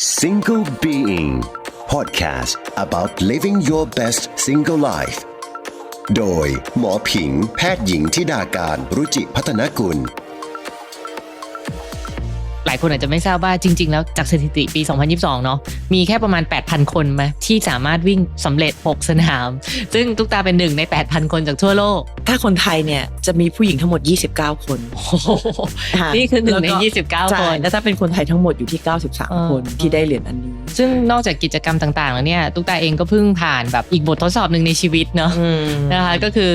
Single Being Podcast about living your best single life โดยหมอผิงแพทย์หญิงทิดาการรุจิพัฒนกุล หลายคนอาจจะไม่ทราบว่าจริง ๆ แล้วจากสถิติปี 2022 เนาะมีแค่ประมาณ 8,000 คนไหมที่สามารถวิ่งสำเร็จ 6 สนาม ซึ่งตุ๊กตาเป็นหนึ่งใน 8,000 คนจากทั่วโลก ถ้าคนไทยเนี่ยจะมีผู้หญิงทั้งหมด 29 คนโอ้โหะนี่คือหนึ่งในแล้วก็29ใช่คนแล้วถ้าเป็นคนไทยทั้งหมดอยู่ที่เออ93 คนที่ได้เหรียญอันนี้ ซึ่งนอกจากกิจกรรมต่างๆ แล้วเนี่ยตุ๊กตาเองก็เพิ่งผ่านแบบอีกบททดสอบหนึ่งในชีวิตเนาะนะคะก็คือ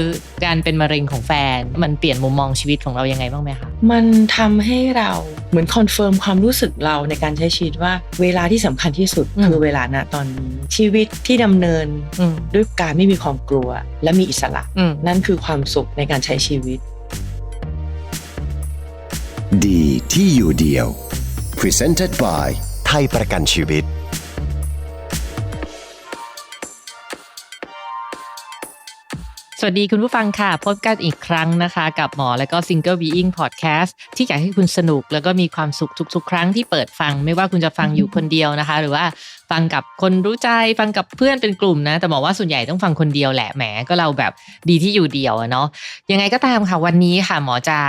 การเป็นมะเร็งของแฟนมันเปลี่ยนมุมมองชีวิตของเรายังไงบ้างไหมคะมันทำให้เราเหมือนคอนเฟิร์มความรู้สึกเราในการใช้ชีวิตว่าเวลาที่สำคัญที่สุดอืมคือเวลาณตอนนี้ชีวิตที่ดำเนินอืมด้วยการไม่มีความกลัว และมีอิสระอืมนั่นคือความสุขในการใช้ชีวิต ดีที่อยู่เดียว Presented by ไทยประกันชีวิต วัสดีคุณผู้ฟังค่ะ พบกันอีกครั้งนะคะ กับหมอและก็ Single Being Podcast ที่อยากให้คุณสนุกแล้วก็มีความสุขทุก ๆ ครั้งที่เปิดฟัง ไม่ว่าคุณจะฟังอยู่คนเดียวนะคะ หรือว่า ฟังกับคนรู้ใจฟังกับเพื่อนเป็นกลุ่มนะ แต่หมอว่าส่วนใหญ่ต้องฟังคนเดียวแหละแหมก็เราแบบดีที่อยู่เดียวเนาะยังไงก็ตามค่ะวันนี้ค่ะหมอจะ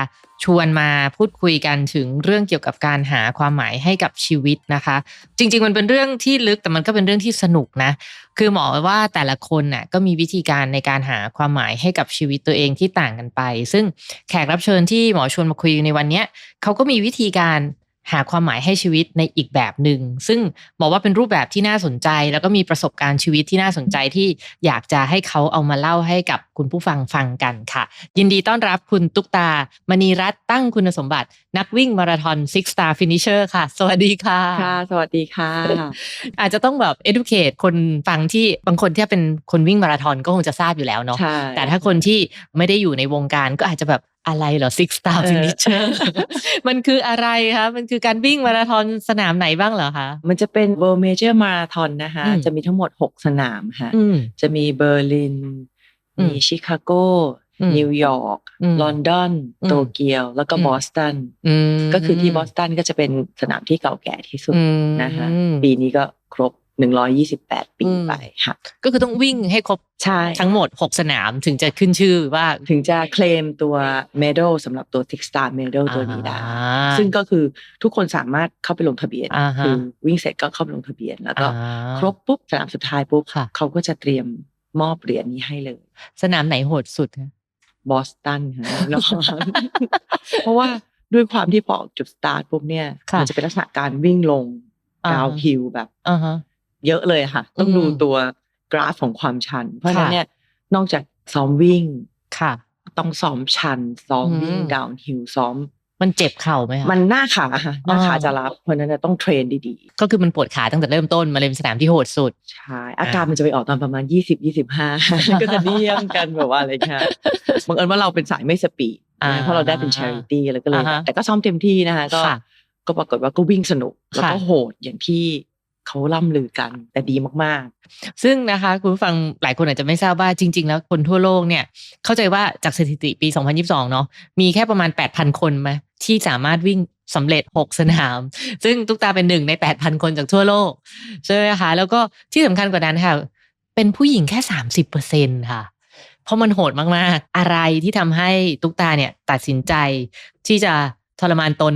ชวนมาพูดคุยกันถึงเรื่องเกี่ยวกับการหาความหมายให้กับชีวิตนะคะ จริง ๆ มันเป็นเรื่องที่ลึกแต่มันก็เป็นเรื่องที่สนุกนะ คือหมอว่าแต่ละคนน่ะก็มีวิธีการในการหาความหมายให้กับชีวิตตัวเองที่ต่างกันไป ซึ่งแขกรับเชิญที่หมอชวนมาคุยในวันนี้เขาก็มีวิธีการ หาความหมายให้ชีวิตในอีกแบบหนึ่งซึ่งบอกว่าเป็นรูปแบบที่น่าสนใจ แล้วก็มีประสบการณ์ชีวิตที่น่าสนใจที่อยากจะให้เขาเอามาเล่าให้กับคุณผู้ฟังฟังกันค่ะ ยินดีต้อนรับคุณตุ๊กตามณีรัตน์ตั้งคุณสมบัติ นักวิ่งมาราธอน Six Star Finisher ค่ะ สวัสดีค่ะค่ะ สวัสดีค่ะ อาจจะต้องแบบ educate คนฟังที่บางคนที่เป็นคนวิ่งมาราธอนก็คงจะทราบอยู่แล้วเนาะใช่แต่ถ้าคนที่ไม่ได้อยู่ในวงการก็อาจจะแบบ อะไรเหรอ six star เออ finisher มันคืออะไรคะ มันคือการวิ่งมาราธอนสนามไหนบ้างเหรอคะ มันจะเป็น World Major Marathon นะคะอืมจะมีทั้งหมด 6 สนามค่ะอืมจะมีเบอร์ลินอืมมีชิคาโกอืมนิวยอร์กอืมลอนดอนอืมโตเกียว แล้วก็อืมบอสตันอืมก็คือที่บอสตันก็จะเป็นสนามที่เก่าแก่ที่สุดอืมนะคะ ปีนี้ก็ครบ 128ปีอืมไปค่ะก็คือต้องวิ่งให้ครบใช่ทั้งหมด6สนามถึงจะขึ้นชื่อว่าถึงจะเคลมตัวเมดัลสำหรับตัว Six Star Medal ตัวนี้ได้อ่าซึ่งก็คือทุกคนสามารถเข้าไปลงทะเบียนอ่าฮะคือวิ่งเสร็จก็เข้าไปลงทะเบียน แล้วก็อ่าครบปุ๊บสนามสุดท้ายปุ๊บค่ะเขาก็จะเตรียมมอบเหรียญนี้ให้เลย สนามไหนโหดสุดคะบอสตันค่ะแน่นอนเพราะว่าด้วยความที่พอออกจุดสตาร์ทปุ๊บเนี่ยค่ะมัจะเป็นลักษณะการวิ่งลงอ่าดาวฮิลแบบอ่าฮะ เยอะเลยค่ะ ต้องอืมดูตัวกราฟของความชัน เพราะฉะนั้นค่ะเนี่ยนอกจากซ้อมวิ่งค่ะ ต้องซ้อมชันซ้อมวิ่งอืมดาวฮิลซ้อม มันเจ็บเข่าไหมคะมันหน้าขาค่ะหน้าขาอ่าจะรับเพราะฉะนั้นเนยต้องเทรนดีก็คือมันปวดขาตั้งแต่เริ่มต้นมาเลยเป็นสนามที่โหดสุดๆใช่อาการมันจะไปออกตอนประมาณ20 25ก็จะเลี่ยงกันแบบว่าอะไรเงี้ยบังเอิญว่าเราเป็นสายไม่สปีดอ่านะเพราะเราได้เป็น charity แล้วก็เลยอ่าฮะแต่ก็ซ้อมเต็มที่นะคะก็ค่ะก็ปรากฏว่าก็วิ่งสนุกแล้วก็ค่ะโหดอย่างที่ เขาล่ำลือกันแต่ดีมากๆ ซึ่งนะคะคุณผู้ฟังหลายคนอาจจะไม่ทราบว่าจริง ๆ แล้วคนทั่วโลกเนี่ย เข้าใจว่าจากสถิติปี 2022 เนาะมีแค่ประมาณ 8,000 คนไหมที่สามารถวิ่งสำเร็จ 6 สนาม ซึ่งตุ๊กตาเป็นหนึ่งใน 8,000 คนจากทั่วโลกใช่ไหมคะแล้วก็ที่สำคัญกว่านั้นค่ะ เป็นผู้หญิงแค่ 30เซค่ะเพราะมันโหดมากๆ อะไรที่ทำให้ตุ๊กตาเนี่ยตัดสินใจที่จะทรมานตน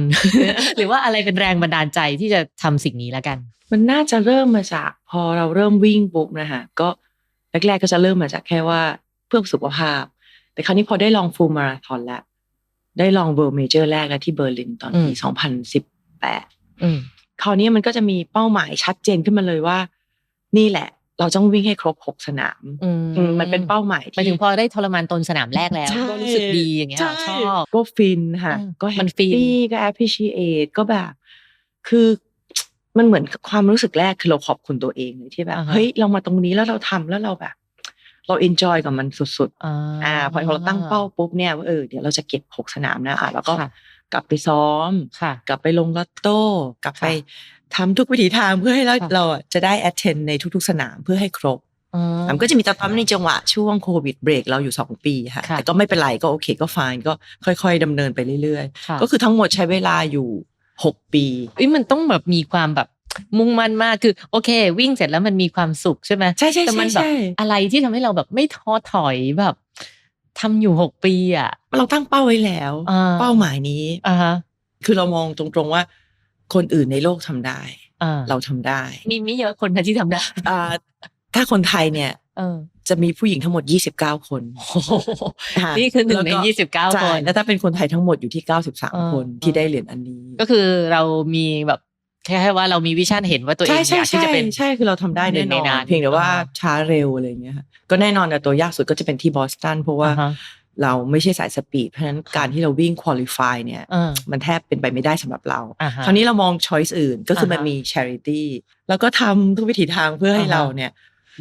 หรือว่าอะไรเป็นแรงบันดาลใจที่จะทำสิ่งนี้แล้วกัน มันน่าจะเริ่มมาจากพอเราเริ่มวิ่งปุ๊บนะคะก็แรกๆก็จะเริ่มมาจากแค่ว่าเพื่อสุขภาพ แต่คราวนี้พอได้ลองฟูลมาราธอนแล้ว ได้ลองเวิร์เมเจอร์แรกแล้วที่เบอร์ลินตอนปีอืม2018อืมคราวนี้มันก็จะมีเป้าหมายชัดเจนขึ้นมาเลยว่า นี่แหละ เราต้องวิ่งให้ครบหกสนามอือืมมันเป็นเป้าหมายหมายที่ถึงพอได้ทรมานตนสนามแรกแล้วใช่ก็รู้สึกดีอย่างเงี้ยใช่ชอบก็ฟินค่ะอืมก็มันแฮปฟินปี้ก็ appreciate ก็แบบ คือ มันเหมือนความรู้สึกแรกคือเราขอบคุณตัวเองเลยที่แบบอ่าฮะเฮ้ยเรามาตรงนี้แล้วเราทำแล้วเราแบบ เรา enjoy กับมันสุดอ่าๆอ่าพอเราตั้งเป้าปุ๊บเนี่ยว่าเออเดี๋ยวเราจะเก็บหกสนามนะอะแล้วก็ค่ะกลับไปซ้อมค่ะกลับไปลงลอตโต้กลับไปค่ะทำทุกวิถีทางเพื่อให้เราค่ะเราอะจะได้ attend ในทุกๆ สนามเพื่อให้ครบอืมมันก็จะมีตอนในจังหวะช่วงโควิดเบรกเราอยู่สองปีค่ะค่ะแต่ก็ไม่เป็นไรก็โอเคก็ฟายก็ค่อย ๆดำเนินไปเรื่อยค่ะๆก็คือทั้งหมดใช้เวลาอยู่ หกปีเอ้ยมันต้องแบบมีความแบบมุ่งมั่นมากคือ โอเค วิ่งเสร็จแล้วมันมีความสุขใช่ไหมใช่ใช่แต่มัใช่นแบบใช่อะไรที่ทำให้เราแบบไม่ท้อถอยแบบทำอยู่หกปีอะ เราตั้งเป้าไว้แล้วอ่าเป้าหมายนี้อ่าฮะคือเรามองตรงๆว่า คนอื่นในโลกทำได้อ่าเราทำได้ มีไม่เยอะคนนะที่ทำได้อ่าถ้าคนไทยเนี่ยเออ จะมีผู้หญิงทั้งหมด 29 คนโอ้โหะนี่คือหนึ่งในแล้วก็ยี่สิบเก้าใช่คน แล้วถ้าเป็นคนไทยทั้งหมดอยู่ที่เออ93 คนที่ได้เหรียญอันนี้ ก็คือเรามีแบบแค่ว่าเรามีวิชั่นเห็นว่าตัวเองใช่อยากที่จะเป็นใช่คือเราทำได้หนึ่แน่งในนอนั้นนเพียงแต่ว่าอ่าช้าเร็วอะไรอย่างเงี้ยค่ะก็แน่นอนแต่ตัวยากสุดก็จะเป็นที่บอสตันเพราะว่าอ่าฮะเราไม่ใช่สายสปีดเพราะฉะนั้นการที่เราวิ่งคุริฟายเนี่ยเออมันแทบเป็นไปไม่ได้สำหรับเราอ่าฮะคราวนี้เรามองช้อยส์อื่นก็คือมันอ่าฮะมี charity แล้วก็ทำทุกวิถีทางเพื่อให้อ่าฮะเราเนี่ย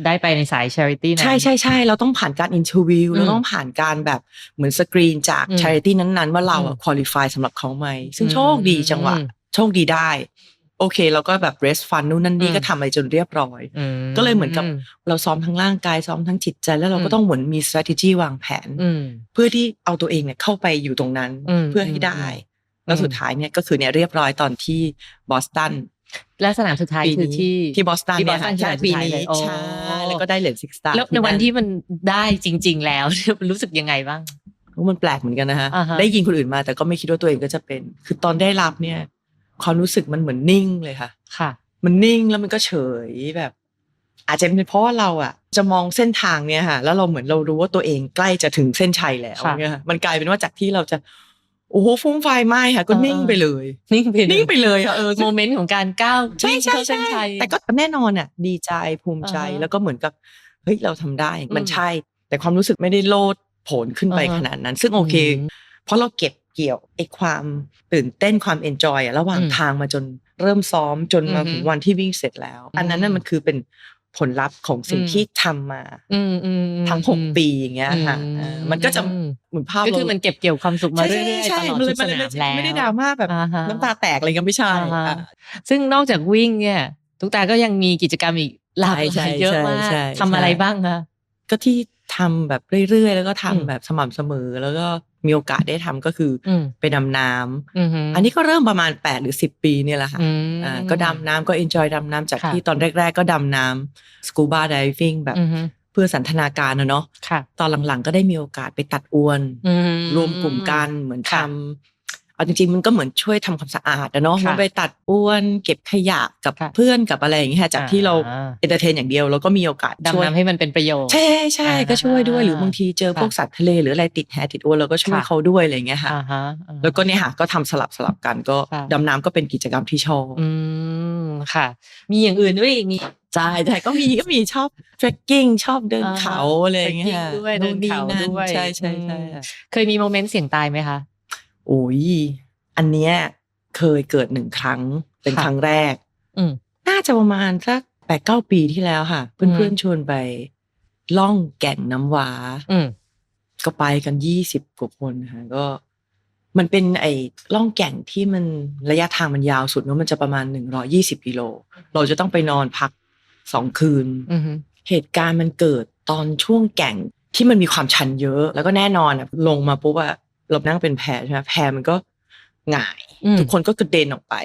ได้ไปในสาย charity นะใช่ใช่ใช่เราต้องผ่านการอิน e r วิวอืมเราต้องผ่านการแบบเหมือนสกรีนจากอืม charity นั้นๆ ว่าเราอืมคุริฟายสำหรับเขาไหมซึ่งอืมโชคดีจังหวะอืมโชคดีได้ โอเคเราก็แบบ rest fund นู่นนั่นนี่อืมก็ทำอะไรจนเรียบร้อยอืมก็เลยเหมือนกับเราซ้อมทั้งร่างกายซ้อมทั้งจิตใจ แล้วเราก็อืมต้องเหมือนมี strategy วางแผนอืมเพื่อที่เอาตัวเองเนี่ยเข้าไปอยู่ตรงนั้นอืมเพื่อให้ได้ แล้วสุดท้ายเนี่ยก็คือเนี่ยเรียบร้อยตอนที่บอสตัน และสนามสุดท้ายปีคือนี้ที่ที่บอสตันที่เนี่ย Boston ใช่คือปีสุดท้ายนี้เลยโอ้ใช่แล้วก็ได้เหรียญซิกสตาร์แล้วในวันที่มันได้จริง ๆ แล้วรู้สึกยังไงบ้างมันแปลกเหมือนกันนะฮะอ่าฮะได้ยินคนอื่นมา แต่ก็ไม่คิดว่าตัวเองก็จะเป็น คือตอนได้รับเนี่ย ความรู้สึกมันเหมือนนิ่งเลยค่ะ ค่ะ มันนิ่งแล้วมันก็เฉยแบบ อาจจะเป็นเพราะว่าเราอะจะมองเส้นทางเนี่ยค่ะ แล้วเราเหมือนเรารู้ว่าตัวเองใกล้จะถึงเส้นชัยแล้วค่ะเนี่ยค่ะมันกลายเป็นว่าจากที่เราจะ โอ้โหฟุ้งไฟไหม้ค่ะ ก็เออนิ่งไปเลยนิ่งไปเลยนิ่งไปเลยค่ะเออโมเมนต์ของการก้าวใช่วิ่งใช่เข้าเส้นใช่ชัยแต่ก็แน่นอนอะ ดีใจภูมิใจอ่าฮะแล้วก็เหมือนกับเฮ้ยเราทำได้มันอืมใช่ แต่ความรู้สึกไม่ได้โลดโผนขึ้นไปอ่าฮะขนาดนั้น ซึ่งโอเคอืมเพราะเราเก็บเกี่ยวไอ้ความตื่นเต้นความเอนจอยอะระหว่างอืมทางมาจนเริ่มซ้อมจนมาอือฮึถึงวันที่วิ่งเสร็จแล้ว อันนั้นน่ะอืมมันคือเป็น ผลลัพธ์ของสิ่งอืมที่ทำมาอืมอืมอืมทั้งหกปีอย่างเงี้ยค่ะอืมเออมันก็จะเหมือนภาพก็คือเรามันเก็บเกี่ยวความสุขมาใช่เรื่อยๆใช่ตลอดมันเลทุยกสมันเลยนามแล้วไม่ได้ดราม่าแบบอ่าฮะน้ำตาแตกอะไรก็ไม่ใช่อ่าฮะอะซึ่งนอกจากวิ่งเนี่ยทุกตาก็ยังมีกิจกรรมอีกหลากหใช่ลายเยอะใช่มากใช่ทำอะไรใช่บ้างคะก็ที่ทำแบบเรื่อยๆ แล้วก็ทำอืมแบบสม่ำเสมอแล้วก็ มีโอกาสได้ทำก็คืออมไปดำน้ำอือฮึอันนี้ก็เริ่มประมาณ 8 หรือ 10 ปีเนี่ยแหละค่ะอืมอ่าก็ดำน้ำก็เอนจอยดำน้ำจากค่ะที่ตอนแรก ๆ ก็ดำน้ำสกูบาไดฟิ่งแบบอือฮึเพื่อสันทนาการนะเนาะค่ะตอนหลังๆ ก็ได้มีโอกาสไปตัดอวนอืรวมกลุ่มกันเหมือนทค่ะำ เอาจริงๆมันก็เหมือนช่วยทำความสะอาดนะเนาะค่ะมันไปตัดอ้วนเก็บขยะกับค่ะเพื่อนกับอะไรอย่างเงี้ยค่ะจากที่เราอ่าเอนเตอร์เทนอย่างเดียวเราก็มีโอกาสช่วยดำน้ำให้มันเป็นประโยชน์ใช่ใช่อ่าก็ช่วยด้วยหรือบางทีเจอค่ะพวกสัตว์ทะเลหรืออะไรติดแหติดอวนเราก็ช่วยค่ะเขาด้วยอะไรอย่างเงี้ยค่ะอ่าฮะอ่าฮะแล้วก็เนี่ยค่ะก็ทำสลับสลับกันก็ค่ะดำน้ำก็เป็นกิจกรรมที่ชอบอืมค่ะ มีอย่างอื่นด้วยอีกมีใช่ใช่ก็มีก็มีชอบเทรคกิ้งชอบเดินอ่าฮะเขาอะไรอย่างเงี้ย trekking ด้วยเดินเขานู่ด้วยใช่ใช่ใช่อืมค่ะเคยมีโมเมนต์เสี่ยงตายไหมคะ โอ้ยอันเนี้ยเคยเกิดหนึ่งครั้งเป็นค่ะครั้งแรกอืมน่าจะประมาณสักแปดเก้าปีที่แล้วค่ะอืมเพื่อนๆชวนไปล่องแก่งน้ำว้าอืมก็ไปกันยี่สิบกว่าคนนะคะก็ มันเป็นไอ้ล่องแก่งที่มันระยะทางมันยาวสุดเนอะมันจะประมาณหนึ่งร้อยี่สิบกิโล เราจะต้องไปนอนพักสองคืนอือฮึเหตุการณ์มันเกิดตอนช่วงแก่งที่มันมีความชันเยอะ แล้วก็แน่นอนอะลงมาปุ๊บอะ เรานั่งเป็นแพรใช่ไหมแพรมันก็หงายอืมทุกคนก็กระเด็นออกไป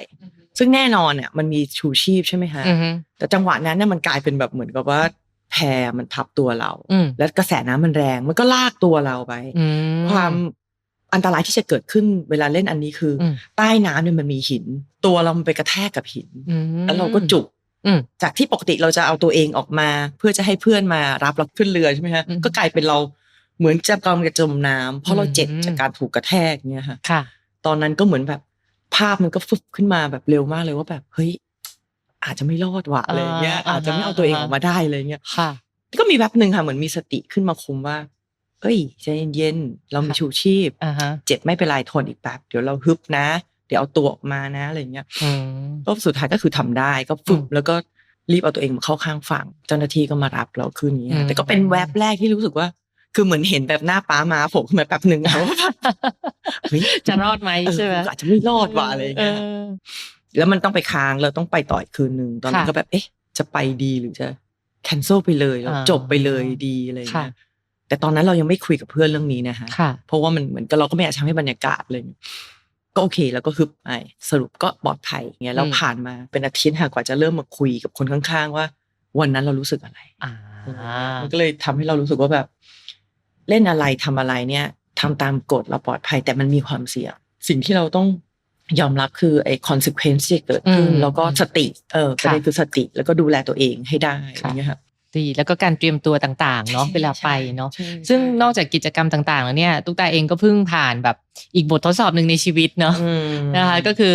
ซึ่งแน่นอนเนี่ยมันมีชูชีพใช่ไหมฮะอือฮึแต่จังหวะนั้นเนี่ยมันกลายเป็นแบบเหมือนกับว่าแพรมันทับตัวเราอืมแล้วกระแสน้ำมันแรง มันก็ลากตัวเราไปอืมความอันตรายที่จะเกิดขึ้นเวลาเล่นอันนี้คืออมใต้น้ำเนี่ยมันมีหิน ตัวเรามันไปกระแทกกับหินอืมแล้วเราก็จุกอืมจากที่ปกติเราจะเอาตัวเองออกมา เพื่อจะให้เพื่อนมารับเราขึ้นเรือใช่ไหมฮะอืมก็กลายเป็นเรา เหมือนจะกำลังจะจมน้ำเพราะเราเจ็บอืมจากการถูกกระแทกเนี่ยค่ะค่ะ ตอนนั้นก็เหมือนแบบภาพมันก็ฟึบขึ้นมาแบบเร็วมากเลยว่าแบบเฮ้ยอาจจะไม่รอดว่ะอะไรอย่างเงี้ยอ่าอาจจะไม่เอาตัวเองอ่าออกมาได้เลยเงี้ยค่ะ ก็มีแป๊บหนึ่งค่ะเหมือนมีสติขึ้นมาคุมว่า เอ้ยใจเย็นๆเรามีค่ะชูชีพอ่าฮะเจ็บไม่เป็นไรทนอีกแป๊บเดี๋ยวเราฮึบนะ เดี๋ยวเอาตัวออกมานะอะไรเงี้ยอืมก็สุดท้ายก็คือทำได้ก็ฟึบอืมแล้วก็รีบเอาตัวเองมาเข้าข้างฝั่ง เจ้าหน้าที่ก็มารับเราขึ้นอย่างเงี้อืยมแต่ก็เป็นแวบแรกที่รู้สึกว่า คือเหมือนเห็นแบบหน้าป้ามาผมขึ้นมาแป๊บหนึ่งอะว่าแบบเฮ้ยจะรอดไหมเออใช่ไหมอาจจะไม่รอดว่ะอะไรเงี้ยออแล้วมันต้องไปค้างเราต้องไปต่ออีกคืนหนึ่งตอนนั้นค่ะก็แบบเอ๊ะ จะไปดีหรือจะ cancel ไปเลยแล้วอ่าจบไปเลยดีอะไรค่ะเงี้ยแต่ตอนนั้นเรายังไม่คุยกับเพื่อนเรื่องนี้นะฮะค่ะเพราะว่ามันเหมือนกับเราก็ไม่อยากทำให้บรรยากาศเลยก็โอเค แล้วก็ฮึบไปสรุปก็ปลอดภัยเงี้ยแล้วอืมผ่านมาเป็นอาทิตย์ค่ะกว่าจะเริ่มมาคุยกับคนข้างๆ ว่า วันนั้นเรารู้สึกอะไรอ่ามันก็เลยทำให้เรารู้สึกว่าแบบ เล่นอะไรทำอะไรเนี่ยทำตามกฎเราปลอดภัย แต่มันมีความเสี่ยงสิ่งที่เราต้องยอมรับคือไอ้ consequence ที่เกิดขึ้นอืมแล้วก็สติเออประเด็นค่ะคือสติแล้วก็ดูแลตัวเองให้ได้อค่ะย่างเงี้ยครับดีแล้วก็การเตรียมตัวต่างๆเนาะใช่เวลาไปใช่เนาะใช่ซึ่งใช่นอกจากกิจกรรมต่างๆแล้วเนี่ยตุ๊กตาเองก็เพิ่งผ่านแบบอีกบททดสอบหนึ่งในชีวิตเนาะอืมนะคะก็คือ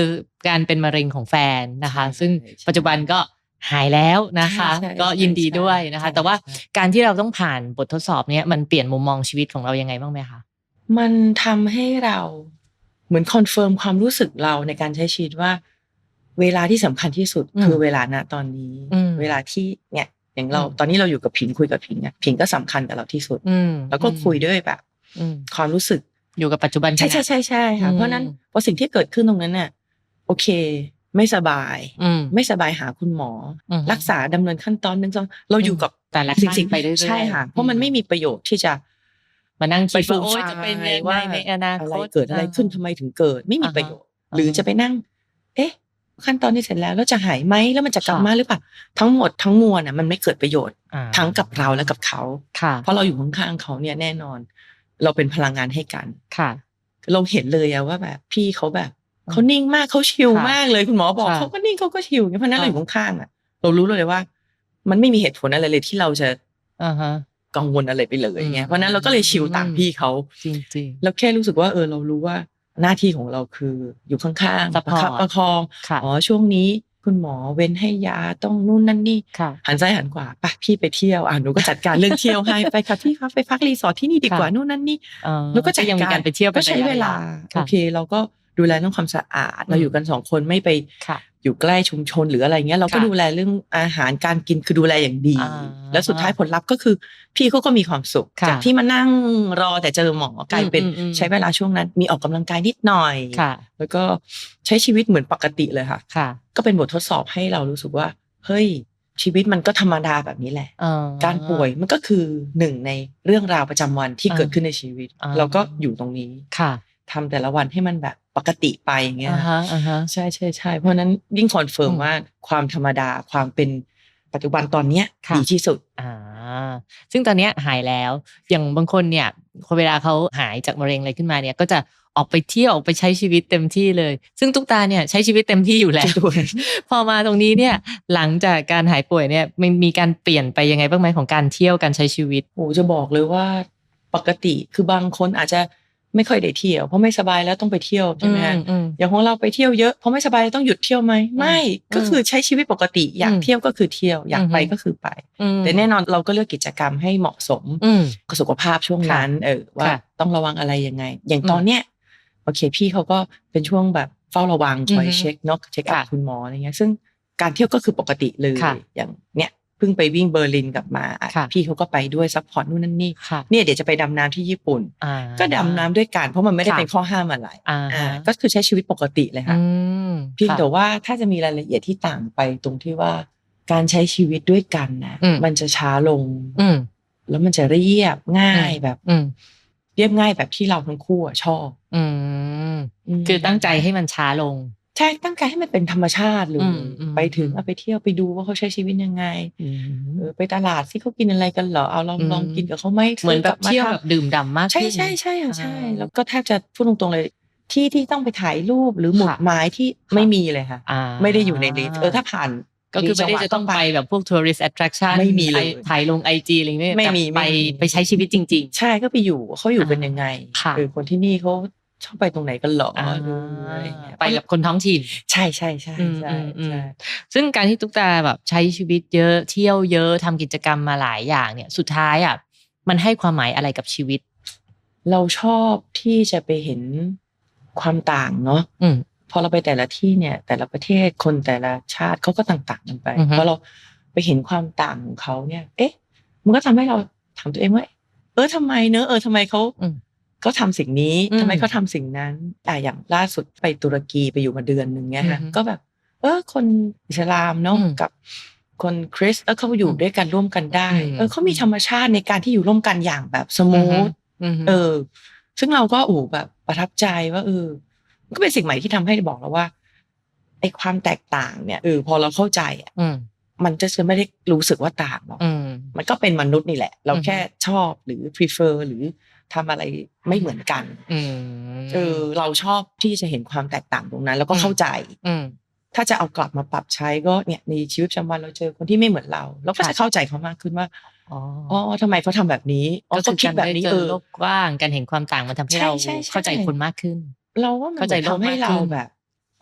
การเป็นมะเร็งของแฟนนะคะใช่ซึ่งใช่ปัจจุบันก็ หายแล้วนะคะใช่ใช่ก็ยินดีด้วยนะคะ ใช่แต่ว่าใช่ การที่เราต้องผ่านบททดสอบเนี้ยมันเปลี่ยนมุมมองชีวิตของเรายังไงบ้างไหมคะมันทำให้เราเหมือนคอนเฟิร์มความรู้สึกเราในการใช้ชีวิตว่า เวลาที่สำคัญที่สุดอืมคือเวลาณตอนนี้ อืม เวลาที่เนี่ยอย่างเราอืม ตอนนี้เราอยู่กับผิงคุยกับผิงเนี่ยผิงก็สำคัญกับเราที่สุด อืมแล้วก็คุยด้วยแบบ อืมความรู้สึก อยู่กับปัจจุบันใช่ใช่ขณะใช่ใช่ค่ะอืม เพราะฉะนั้นพอสิ่งที่เกิดขึ้นตรงนั้นเนี่ยโอเค ไม่สบาย อืม ไม่สบายหาคุณหมออมรักษาดำเนินขั้นตอนหนึ่งสองเราอยู่กับแต่ละสิ่งขั้นสิ่งไปเรื่อยๆใช่ค่ะ เพราะมันไม่มีประโยชน์ที่จะ มานั่งไปคิดฟูว่าโอ๊ยมจะเป็นไฟยังไงว่าในอนาอะไรคตเกิดอะไรขึ้นทำไมถึงเกิด ไม่มีอ่าฮะประโยชน์อ่าฮะหรือจะไปนั่ง เอ๊ะ ขั้นตอนนี้เสร็จแล้วแล้วจะหายไหมแล้วมันจะกลับค่ะ มาหรือเปล่าทั้งหมดทั้งมวลน่ะมันไม่เกิดประโยชน์ อ่าทั้งกับเราและกับเขา ค่ะเพราะเราอยู่ข้างๆเขาเนี่ยแน่นอน เราเป็นพลังงานให้กัน ค่ะ เราเห็นเลยอะว่าแบบพี่เขาแบบอืม เขานิ่งมากเขาชิลค่ะมากเลยคุณหมอบอกค่ะเขาก็นิ่งเขาก็ชิลอย่างเงี้ยเพราะฉะนั้นค่ะเราอยู่ข้างๆอะเรารู้เลยว่า มันไม่มีเหตุผลอะไรเลยที่เราจะอ่าฮะกังวลอะไรไปเลยอย่างเงี้อืยมเพราะฉะนั้นเราก็เลยชิลตามอืมพี่เขาจริงจริงแล้วแค่รู้สึกว่าเออเรารู้ว่าหน้าที่ของเราคืออยู่ข้างๆ Support ประคับประคองๆค่ะอ๋อช่วงนี้คุณหมอเว้นให้ยาต้องนู่นนั่นนี่ค่ะหันซ้ายหันขวาไปพี่ไปเที่ยวอะหนูก็จัดการเรื่องเที่ยวให้ไปค่ะพี่ครับไปพักรีสอร์ทที่นี่ดีกว่าค่ะนู่นนั่นนี่เอ่อแล้วก็จัดยังมีการไปเที่ยวก็ใช้เวลาค่ะโอเค เราก็ ดูแลเรื่องความสะอาด เราอืมอยู่กันสองคนไม่ไปค่ะอยู่ใกล้ชุมชนหรืออะไรเงี้ยเราก็ค่ะดูแลเรื่องอาหารการกินคือดูแลอย่างดีอ่าแล้วสุดท้ายผลลัพธ์ก็คือ พี่เขาก็มีความสุขค่ะจากที่มานั่งรอแต่เจอหมอกลายเป็นอืมอืมอืมใช้เวลาช่วงนั้น มีออกกำลังกายนิดหน่อยค่ะแล้วก็ใช้ชีวิตเหมือนปกติเลยค่ะค่ะก็เป็นบททดสอบให้เรารู้สึกว่า เฮ้ยชีวิตมันก็ธรรมดาแบบนี้แหละเอ่อการป่วยมันก็คือหนึ่งในเรื่องราวประจำวันที่อ่าเกิดขึ้นในชีวิตอ่าเราก็อยู่ตรงนี้ค่ะทำแต่ละวันให้มันแบบ ปกติไปอย่างเงี้ยอ่าฮะอ่าฮะใช่ใช่ใช่เพราะฉะนั้นยิ่งคอนเฟิร์มอืมว่าความธรรมดาความเป็นปัจจุบันตอนเนี้ยค่ะดีที่สุดอ่าซึ่งตอนเนี้ยหายแล้วอย่างบางคนเนี่ยพอเวลาเขาหายจากมะเร็งอะไรขึ้นมาเนี่ยก็จะออกไปเที่ยวออกไปใช้ชีวิตเต็มที่เลย ซึ่งตุ๊กตาเนี่ยใช้ชีวิตเต็มที่อยู่แล้ว พอมาตรงนี้เนี่ยหลังจากการหายป่วยเนี่ยมันมีการเปลี่ยนไปยังไงบ้างไหมของการเที่ยวการใช้ชีวิตโอ้จะบอกเลยว่าปกติคือบางคนอาจจะ ไม่ค่อยได้เที่ยวเพราะไม่สบายแล้วต้องไปเที่ยวใช่ไหมฮะอือืมอย่างของเราไปเที่ยวเยอะเพราะไม่สบายต้องหยุดเที่ยวไหมไม่อืมก็คือใช้ชีวิตปกติอยากอืมเที่ยวก็คือเที่ยวอยากไปอือฮึก็คือไปอืมแต่แน่นอนเราก็เลือกกิจกรรมให้เหมาะสมอืมกับสุขภาพช่วงนั้นเออว่าค่ะต้องระวังอะไรยังไง อย่างอืมตอนเนี้ยโอเคพี่เขาก็เป็นช่วงแบบเฝ้าระวังคอยอือฮึเช็คเนาะเช็คอัพค่ะคุณหมออะไรเงี้ยซึ่งการเที่ยวก็คือปกติเลยค่ะอย่างเนี้ย เพิ่งไปวิ่งเบอร์ลินกลับมาอะค่ะพี่เขาก็ไปด้วยซัพพอร์ตนู่นนั่นนี่ค่ะเนี่ยเดี๋ยวจะไปดำน้ำที่ญี่ปุ่นอ่าก็ดำน้ำด้วยกันเพราะมันไม่ได้ค่ะเป็นข้อห้ามอะไรอ่าอ่าก็คือใช้ชีวิตปกติเลยค่ะอืมเพียงค่ะแต่ว่าถ้าจะมีรายละเอียดที่ต่างไปตรงที่ว่าการใช้ชีวิตด้วยกันนะอืมมันจะช้าลงอืมแล้วมันจะเรียบง่ายอืมแบบอืมเรียบง่ายแบบที่เราทั้งคู่อะชอบอืมมคือตั้งใจให้มันช้าลง ใช่ตั้งใจให้มันเป็นธรรมชาติเลยอืมอืมไปถึงอืมเอาไปเที่ยวไปดูว่าเขาใช้ชีวิตยังไงอืมเออไปตลาดสิเขากินอะไรกันเหรอเอาลองอืมลองกินกับเขาไหมเหมือนแบบซื้กลัาเที่ยวทำแบบดื่มด่ำมากใช่ขึ้นใช่ใช่ค่ะใช่อ่าแล้วก็แทบจะพูดตรงๆเลยที่ที่ต้องไปถ่ายรูปหรือหมุดค่ะหมายที่ไม่มีเลยค่ะอ่าไม่ได้อยู่ในลิสต์เออถ้าผ่านก็คือไม่ได้จัหวจะต้องไปแบบพวก tourist attraction ไม่มีเลยถ่ายลงไอจีอะไรไม่ไม่มีไปไม่มีไปใช้ชีวิตจริงใช่ก็ไปอยู่เขาอยู่เป็นยังไงค่ะเออคนที่นี่เขา ชอบไปตรงไหนกันเหรอๆอ่าดูอะไรอย่างเงี้ยไปกับคนท้องถิ่น ใช่ใช่ใช่อืมใช่อืมอืมใช่ซึ่งการที่ตุ๊กตาแบบใช้ชีวิตเยอะเที่ยวเยอะทำกิจกรรมมาหลายอย่างเนี่ย สุดท้ายอะมันให้ความหมายอะไรกับชีวิต เราชอบที่จะไปเห็นความต่างเนาะอืมพอเราไปแต่ละที่เนี่ย แต่ละประเทศคนแต่ละชาติเขาก็ต่าง ๆ กันไปอือฮึพอเราไปเห็นความต่างของเขาเนี่ย เอ๊ะ มันก็ทำให้เราถามตัวเองว่าเออทำไมเนอะเออทำไมเขาอืม เขาทำสิ่งนี้อืมทำไมเขาทำสิ่งนั้นอะอย่างล่าสุดไปตุรกีไปอยู่มาเดือนหนึ่งเนี่ยฮะอือฮึก็แบบ เออคนอิสลามเนาะอืมกับคนคริสต์แล้วเขาอยู่อืมด้วยกันร่วมกันได้อืมเออเขามีธรรมชาติในการที่อยู่ร่วมกันอย่างแบบสมูทอืมเออ ซึ่งเราก็โอ้โหแบบประทับใจว่าเออมันก็เป็นสิ่งใหม่ที่ทำให้บอกเราว่าไอ้ความแตกต่างเนี่ยเออพอเราเข้าใจอะอืมมันจะจะไม่ได้รู้สึกว่าต่างหรอกอืมมันก็เป็นมนุษย์นี่แหละ เราอืมแค่ชอบหรือ prefer หรือ ทำอะไรไม่เหมือนกันอืมเออเราชอบที่จะเห็นความแตกต่างตรงนั้น แล้วก็อืมเข้าใจอืมถ้าจะเอากลับมาปรับใช้ก็เนี่ยในชีวิตประจำวันเราเจอคนที่ไม่เหมือนเราเราก็ค่ะจะเข้าใจเขามากขึ้นว่าอ๋ออ๋อทำไมเขาทำแบบนี้อ๋อก็เขาคือคิดการแบบได้นี้เจเอออโลกกว้างการเห็นความต่างมันทำให้ใช่เราใช่ใช่เข้าใจคนมากขึ้น เราว่ามันเข้าใจเหมือนทำให้โลกมากเราขึ้นแบบ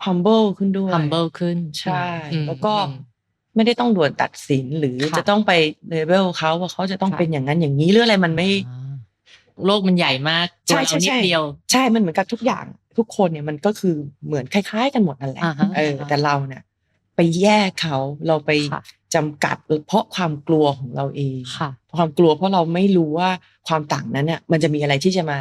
humble ขึ้นด้วย humble ขึ้นใช่อืมแล้วก็อืมไม่ได้ต้องด่วนตัดสินหรือค่ะจะต้องไปเลเวลเขาว่าเขาจะต้องค่ะเป็นอย่างนั้นอย่างนี้หรืออะไรมันไม่อ่า โลกมันใหญ่มากใช่ตัวเราใช่นิใช่ดเดียว ใช่มันเหมือนกับทุกอย่างทุกคนเนี่ยมันก็คือเหมือนคล้ายๆ กันหมดนั่นแหละอ่าฮะเอออ่าฮะแต่เราเนี่ยไปแยกเขาเราไปค่ะจำกัดเพราะความกลัวของเราเองค่ะความกลัวเพราะเราไม่รู้ว่าความต่างนั้นเนี่ยมันจะมีอะไรที่จะมา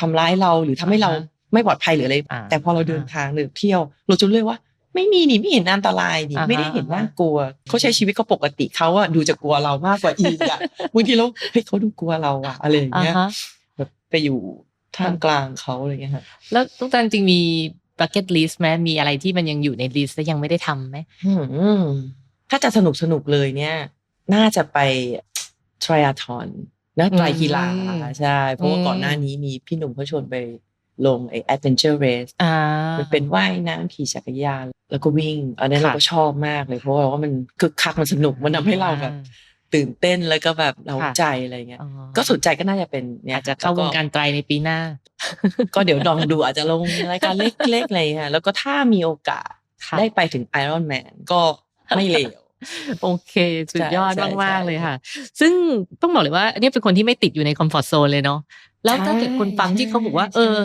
ทำร้ายเราหรือทำให้เราอ่าฮะไม่ปลอดภัยหรืออะไรอ่าแต่พอเราเดินทางหรือเที่ยว เราจะรู้เลยว่า ไม่มีนี่ไม่เห็นอันตรายนี่อ่าฮะ ไม่ได้เห็นอ่าฮะน่ากลัวเขาใช้ชีวิตเขาปกติเขาอะดูจะกลัวเรามากกว่าอีกอะบางทีเราเฮ้ยเขาดูกลัวเราอะอะไรอย่างอ่าเงี้ยฮะ แบบไปอยู่ท่ามกลางเขาอะไรเงี้ยฮะแล้วตุ๊กตาจริงๆมี bucket list ไหมมีอะไรที่มันยังอยู่ใน list แล้วยังไม่ได้ทำไหม อืมถ้าจะสนุกสนุกเลยเนี่ย น่าจะไป triathlon นะไตรกีฬาใช่เพราะว่าก่อนหน้านี้มีพี่หนุ่มเขาชวนไปลงไอ้ adventure race อ่ามันเป็นว่ายน้ำขี่จักรยาน แล้วก็วิ่ง อันนั้นค่ะเราก็ชอบมากเลยเพราะว่ามันคึกคักมันสนุกมันทำให้เราแบบตื่นเต้นแล้วก็แบบเราค่ะใจอะไรเงี้ยอ๋อก็สนใจก็น่าจะเป็นเนี่ยอาจจะเข้าวงการไตรในปีหน้า ก็เดี๋ยวลองดูอาจจะลงรายการเล็กๆอะไรเงี้ยแล้วก็ถ้ามีโอกาสค่ะได้ไปถึง Iron Man ก็ไม่เลวโอเค สุดยอดใช่ใช่มากใช่ๆเลยค่ะ ซึ่งต้องบอกเลยว่าเนี่ยเป็นคนที่ไม่ติดอยู่ในคอมฟอร์ z โซนเลยเนาะแล้วถ้าเกิดคนฟังที่เขาบอกว่าใช่เออ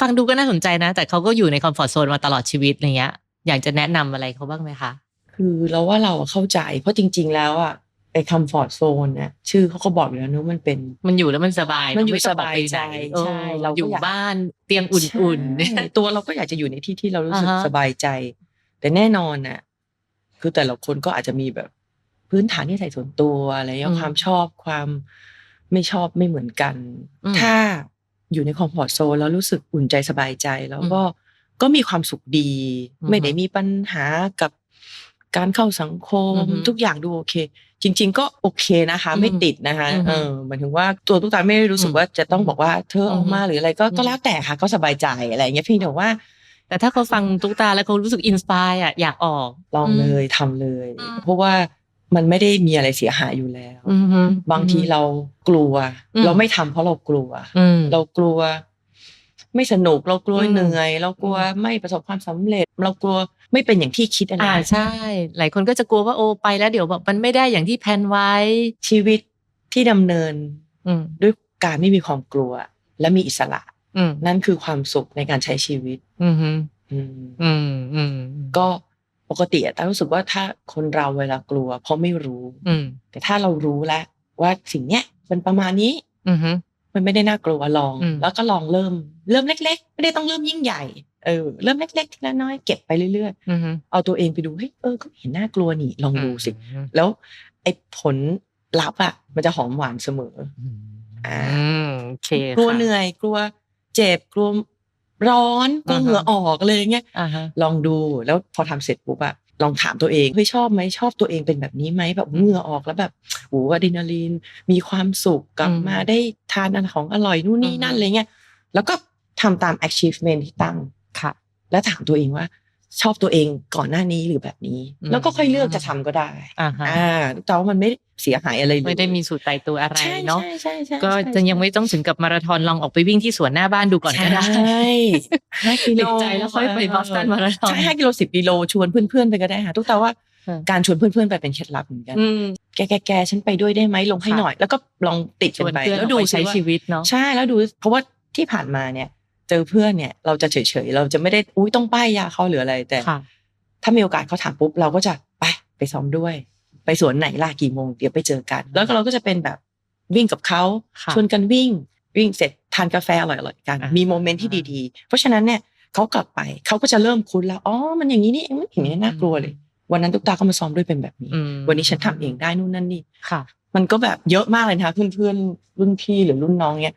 ฟังดูก็น่าสนใจนะ แต่เขาก็อยู่ในคอมฟอร์ z โซนมาตลอดชีวิตอะไรเงี้ย อยากจะแนะนำอะไรเขาบ้างไหมคะ คือเราว่าเราอะเข้าใจ เพราะจริง ๆ แล้วอะไอ้ค m ฟอร์ z โซนเนี่ยชื่อเขาก็บอกอยู่แล้วเนอะมันเป็น มันอยู่แล้วมันสบาย มันอยู่ไต้งกไปสบายใจไหนใช่ออเราก็อยู่อยากบ้านเตียงอุ่นๆใช่ตัวเราก็อยากจะอยู่ในที่ที่เรารู้สึกอ่าฮะสบายใจ แต่แน่นอนน่ะ คือแต่ละคนก็อาจจะมีแบบพื้นฐานที่ใส่ส่วนตัวอะไรเงี้ยความชอบความไม่ชอบไม่เหมือนกัน ถ้าอยู่ในคอมฟอร์ z โซนแล้วรู้สึกอุ่นใจสบายใจ แล้วก็ ก็มีความสุขดี ไม่ได้มีปัญหากับการเข้าสังคมทุกอย่างดูโอเค จริง ๆ ก็โอเคนะคะ ไม่ติดนะคะเออหมายถึงว่าตัวตุ๊กตาไม่ได้รู้สึกว่าจะต้องบอกว่าเธอออกมาหรืออะไรก็ก็แล้วแต่ค่ะก็สบายใจอะไรอย่างเงี้ยเพียงแต่ว่า แต่ถ้าเขาฟังตุ๊กตาแล้วเขารู้สึกอินสปายอะอยากออกลองเลยทำเลยอืมเพราะว่ามันไม่ได้มีอะไรเสียหายอยู่แล้วอืมอืมบางทีเรากลัวอืมเราไม่ทำเพราะเรากลัวอืมเรากลัว ไม่สนุกเรากลัวอืมเหนื่อย เรากลัวไม่ประสบความสำเร็จ เรากลัวไม่เป็นอย่างที่คิดอะไรอ่าใช่ หลายคนก็จะกลัวว่าโอไปแล้วเดี๋ยวแบบมันไม่ได้อย่างที่แพลนไว้ ชีวิตที่ดำเนินอืมด้วยการไม่มีความกลัว และมีอิสระอืมนั่นคือความสุขในการใช้ชีวิต อืมอืมอืมอืมอืมก็ปกติอะแต่รู้สึกว่าถ้าคนเราเวลากลัว เพราะไม่รู้ อืมแต่ถ้าเรารู้แล้วว่าสิ่งเนี้ยมันประมาณนี้ อื มอืมมันไม่ได้น่ากลัวลองอืมแล้วก็ลองเริ่ม เริ่มเล็ก ๆ ไม่ได้ต้องเริ่มยิ่งใหญ่เออเริ่มเล็กๆทีละน้อยเก็บไปเรื่อยอืมๆเอาตัวเองไปดูเฮ้ยเออก็ไม่เห็นน่ากลัวนี่ลองดูสิ แล้วไอ้ผลลัพธ์อะ มันจะหอมหวานเสมออืมอ่าโอเคกลัวค่ะเหนื่อยกลัวเจ็บกลัวร้อนกลัวอ่าฮะเหงื่อออกอะไรอย่างเงี้ยอ่าฮะลองดูแล้วพอทำเสร็จปุ๊บอะ ลองถามตัวเองเฮ้ยชอบไหมชอบตัวเองเป็นแบบนี้ไหมแบบเหงื่อออกแล้วแบบโอ้อะดรีนาลีนมีความสุขกลับอืมมาได้ทานอาหารของอร่อยนู่นนี่อืมนั่นอะไรเงี้ยแล้วก็ทำตาม achievement ที่ตั้งค่ะ แล้วถามตัวเองว่า ชอบตัวเองก่อนหน้านี้หรือแบบนี้อืมแล้วก็ค่อยเลือกจะทำก็ได้อ่าฮะอ่าแต่ว่ามันไม่เสียหายอะไรเลยไม่ได้มีสูตรตายตัวอะไรใช่เนาะใช่ใช่ใช่ก็ใช่จะยังไม่ต้องถึงกับมาราธอนลองออกไปวิ่งที่สวนหน้าบ้านดูก่อนก็ได้ใช่ห้ากิโลติดใจแล้วค่อยไปบอสตันมาราธอนใช่ห้ากิโลสิบกิโลชวนเพื่อนๆไปก็ได้ค่ะทุกแต่ว่าเออการชวนเพื่อนๆไปเป็นเคล็ดลับเหมือนกันอืมแกแกแกฉันไปด้วยได้ไหมลงให้ค่ะหน่อย แล้วก็ลองติดชกันวนไปเพื่อนแล้วออกดูไปสิใช้ว่าชีวิตเนาะใช่แล้วดูเพราะว่าที่ผ่านมาเนี่ย เจอเพื่อนเนี่ย เราจะเฉยๆเราจะไม่ได้อุ้ยต้องป้ายยาเขาหรืออะไรแต่ค่ะถ้ามีโอกาสเขาถามปุ๊บเราก็จะไปไปซ้อมด้วย ไปสวนไหนล่ะกี่โมงเดี๋ยวไปเจอกัน แล้วก็เราก็จะเป็นแบบวิ่งกับเขาค่ะชวนกันวิ่งวิ่งเสร็จทานกาแฟอร่อยๆกันอ่ามีมีโมเมนต์ที่ดีๆ เพราะฉะนั้นเนี่ยเขากลับไปเขาก็จะเริ่มคุ้นแล้วอ๋อมันอย่างนี้นี่เองไม่เห็นน่ากลัวเลย วันนั้นตุ๊กตาก็มาซ้อมด้วยเป็นแบบนี้อืมวันนี้ฉันทำเองได้นู่นนั่นนี่ค่ะ มันก็แบบเยอะมากเลยนะคะเพื่อนๆรุ่นพี่หรือรุ่นน้องเนี่ย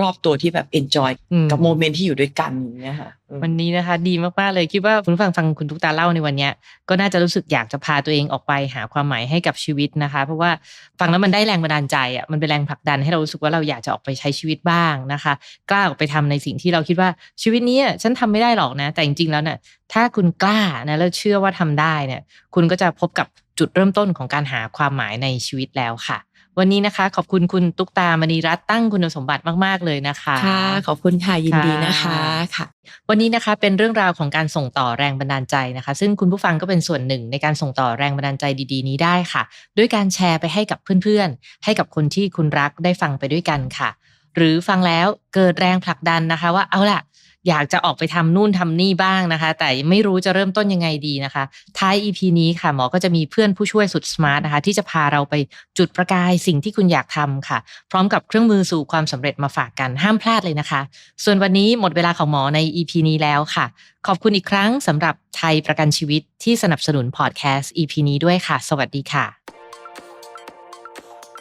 รอบตัวที่แบบ enjoy อืมกับโมเมนต์ที่อยู่ด้วยกันอย่างเงี้ยค่ะอืมวันนี้นะคะ ดีมากๆเลยคิดว่าคุณผู้ฟังฟังคุณทุกตาเล่าในวันเนี้ยก็น่าจะรู้สึกอยากจะพาตัวเองออกไปหาความหมายให้กับชีวิตนะคะ เพราะว่าฟังแล้วมันได้แรงบันดาลใจอะมันเป็นแรงผลักดันให้เรารู้สึกว่าเราอยากจะออกไปใช้ชีวิตบ้างนะคะ กล้าออกไปทำในสิ่งที่เราคิดว่าชีวิตนี้ฉันทำไม่ได้หรอกนะ แต่จริงๆแล้วเนี่ยถ้าคุณกล้านะแล้วเชื่อว่าทำได้เนี่ย คุณก็จะพบกับจุดเริ่มต้นของการหาความหมายในชีวิตแล้วค่ะ วันนี้นะคะ ขอบคุณคุณตุ๊กตามณีรัตน์ตั้งคุณสมบัติมากๆเลยนะคะ ค่ะ ขอบคุณค่ะยินดีนะคะค่ะค่ะ วันนี้นะคะเป็นเรื่องราวของการส่งต่อแรงบันดาลใจนะคะ ซึ่งคุณผู้ฟังก็เป็นส่วนหนึ่งในการส่งต่อแรงบันดาลใจดีๆ นี้ได้ค่ะ ด้วยการแชร์ไปให้กับเพื่อนๆ ให้กับคนที่คุณรักได้ฟังไปด้วยกันค่ะ หรือฟังแล้วเกิดแรงผลักดันนะคะ ว่าเอาล่ะ อยากจะออกไปทำนู่นทำนี่บ้างนะคะ แต่ไม่รู้จะเริ่มต้นยังไงดีนะคะ ท้าย EP นี้ค่ะหมอก็จะมีเพื่อนผู้ช่วยสุดสมาร์ทนะคะ ที่จะพาเราไปจุดประกายสิ่งที่คุณอยากทำค่ะ พร้อมกับเครื่องมือสู่ความสำเร็จมาฝากกันห้ามพลาดเลยนะคะ ส่วนวันนี้หมดเวลาของหมอใน EP นี้แล้วค่ะ ขอบคุณอีกครั้งสำหรับไทยประกันชีวิตที่สนับสนุนพอดแคสต์ EP นี้ด้วยค่ะ สวัสดีค่ะ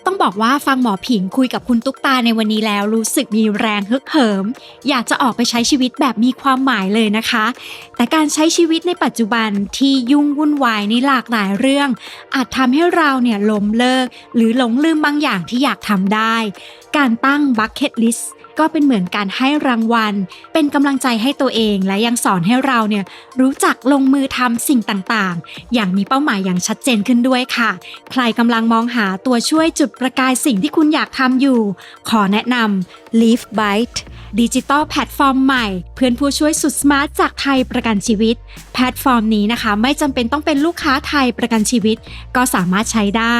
ต้องบอกว่าฟังหมอผิงคุยกับคุณตุ๊กตาในวันนี้แล้วรู้สึกมีแรงฮึกเหิม อยากจะออกไปใช้ชีวิตแบบมีความหมายเลยนะคะ แต่การใช้ชีวิตในปัจจุบันที่ยุ่งวุ่นวายในหลากหลายเรื่อง อาจทำให้เราเนี่ยล้มเลิก หรือหลงลืมบางอย่างที่อยากทำได้ การตั้งบัคเก็ตลิสต์ ก็เป็นเหมือนการให้รางวัล เป็นกำลังใจให้ตัวเองและยังสอนให้เราเนี่ยรู้จักลงมือทำสิ่งต่างๆ อย่างมีเป้าหมายอย่างชัดเจนขึ้นด้วยค่ะ ใครกำลังมองหาตัวช่วยจุดประกายสิ่งที่คุณอยากทำอยู่ ขอแนะนำ Leaf Byte ดิจิตอลแพลตฟอร์มใหม่ เพื่อนผู้ช่วยสุดสมาร์ทจากไทยประกันชีวิต แพลตฟอร์มนี้นะคะ ไม่จำเป็นต้องเป็นลูกค้าไทยประกันชีวิต ก็สามารถใช้ได้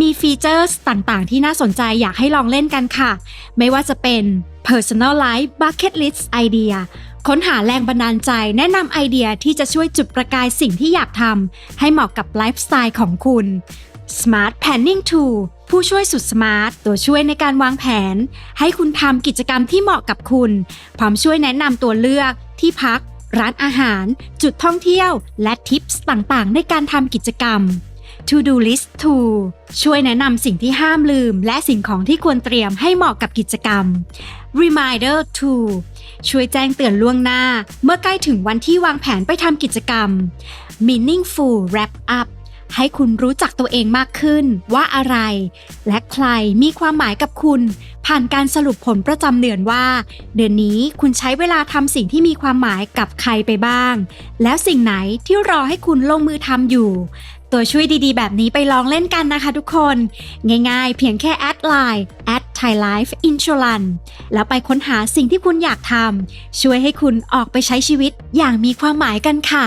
มีฟีเจอร์ต่างๆ ที่น่าสนใจอยากให้ลองเล่นกันค่ะ ไม่ว่าจะเป็น Personal Life Bucket List Idea ค้นหาแรงบันดาลใจแนะนำไอเดียที่จะช่วยจุดประกายสิ่งที่อยากทำให้เหมาะกับไลฟ์สไตล์ของคุณ Smart Planning Tool ผู้ช่วยสุดสมาร์ทตัวช่วยในการวางแผน ให้คุณทำกิจกรรมที่เหมาะกับคุณ พร้อมช่วยแนะนำตัวเลือกที่พัก ร้านอาหาร จุดท่องเที่ยว และทิปส์ต่างๆ ในการทำกิจกรรม To Do List Tool ช่วยแนะนำสิ่งที่ห้ามลืม และสิ่งของที่ควรเตรียมให้เหมาะกับกิจกรรม Reminder Tool ช่วยแจ้งเตือนล่วงหน้า เมื่อใกล้ถึงวันที่วางแผนไปทำกิจกรรม Meaningful Wrap Up ให้คุณรู้จักตัวเองมากขึ้นว่าอะไร และใครมีความหมายกับคุณ ผ่านการสรุปผลประจำเดือนว่า เดือนนี้คุณใช้เวลาทำสิ่งที่มีความหมายกับใครไปบ้าง แล้วสิ่งไหนที่รอให้คุณลงมือทำอยู่ ตัวช่วยดีๆ แบบนี้ไปลองเล่นกันนะคะทุกคน ง่ายๆ เพียงแค่แอดไลน์ at Thai Life Insurance แล้วไปค้นหาสิ่งที่คุณอยากทำช่วยให้คุณออกไปใช้ชีวิตอย่างมีความหมายกันค่ะ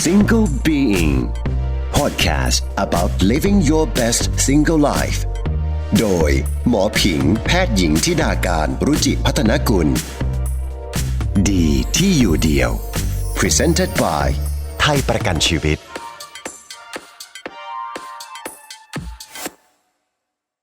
Single Being Podcast about living your best single life โดย หมอผิงแพทย์หญิงทิดาการรุจิพัฒนกุล ดีที่อยู่เดียว Presented by ไทยประกันชีวิต